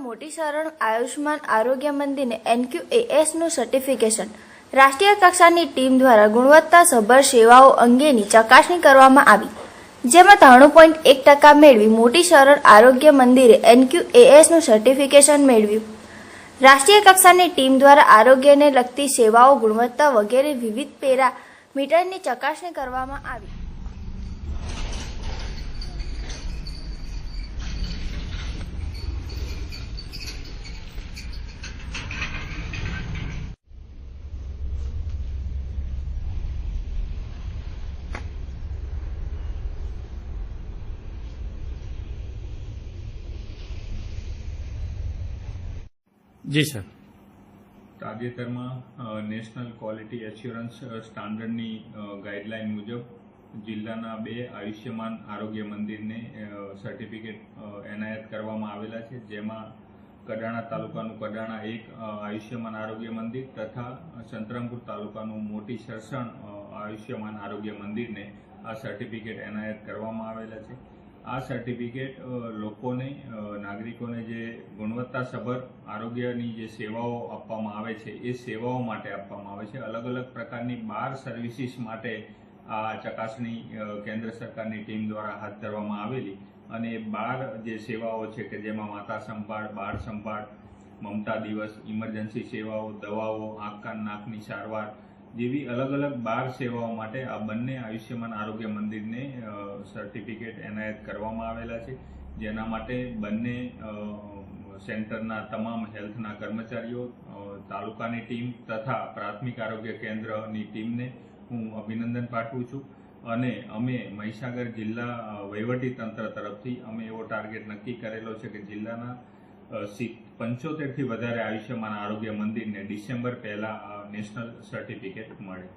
મોટી શરણ આયુષ્માન આરોગ્ય મંદિરને એનક્યુએએસનું સર્ટિફિકેશન રાષ્ટ્રીય કક્ષાની ટીમ દ્વારા ગુણવત્તાસભર સેવાઓ અંગેની ચકાસણી કરવામાં આવી, જેમાં ત્રાણું પોઈન્ટ એક ટકા મેળવી મોટી શરણ આરોગ્ય મંદિરે એનક્યુએએસનું સર્ટિફિકેશન મેળવ્યું. રાષ્ટ્રીય કક્ષાની ટીમ દ્વારા આરોગ્યને લગતી સેવાઓ ગુણવત્તા વગેરે વિવિધ પેરા મીટરની ચકાસણી કરવામાં આવી. જી, સર. તાજેતરમાં નેશનલ ક્વોલિટી એશ્યોરન્સ સ્ટાન્ડર્ડની ગાઈડલાઇન મુજબ જિલ્લાના બે આયુષ્યમાન આરોગ્ય મંદિરને સર્ટિફિકેટ એનાયત કરવામાં આવેલા છે, જેમાં કડાણા તાલુકાનું કડાણા એક આયુષ્યમાન આરોગ્ય મંદિર તથા સંતરામપુર તાલુકાનું મોટી સરસણ આયુષ્યમાન આરોગ્ય મંદિરને આ સર્ટિફિકેટ એનાયત કરવામાં આવેલા છે. આ સર્ટિફિકેટ લોકોને નાગરિકોને જે ગુણવત્તાસભર આરોગ્યની જે સેવાઓ આપવામાં આવે છે, એ સેવાઓ માટે આપવામાં આવે છે. અલગ અલગ પ્રકારની બાર સર્વિસીસ માટે આ ચકાસણી કેન્દ્ર સરકારની ટીમ દ્વારા હાથ ધરવામાં આવેલી અને બાર જે સેવાઓ છે કે જેમાં માતા સંભાળ, બાળ સંભાળ, મમતા દિવસ, ઇમરજન્સી સેવાઓ, દવાઓ આંખ કાન નાકની સારવાર જેવી અલગ અલગ બાર સેવાઓ માટે આ બંને આયુષ્યમાન આરોગ્ય મંદિરને સર્ટિફિકેટ એનાયત કરવામાં આવેલા છે. જેના માટે બંને સેન્ટરના તમામ હેલ્થના કર્મચારીઓ તાલુકાની ટીમ તથા પ્રાથમિક આરોગ્ય કેન્દ્રની ટીમને હું અભિનંદન પાઠવું છું. અને અમે મહીસાગર જિલ્લા વહીવટી તંત્ર તરફથી અમે એવો ટાર્ગેટ નક્કી કરેલો છે કે જિલ્લાના પંચોતેરથી વધારે આયુષ્યમાન આરોગ્ય મંદિરને ડિસેમ્બર પહેલાં નેશનલ સર્ટિફિકેટ મળે.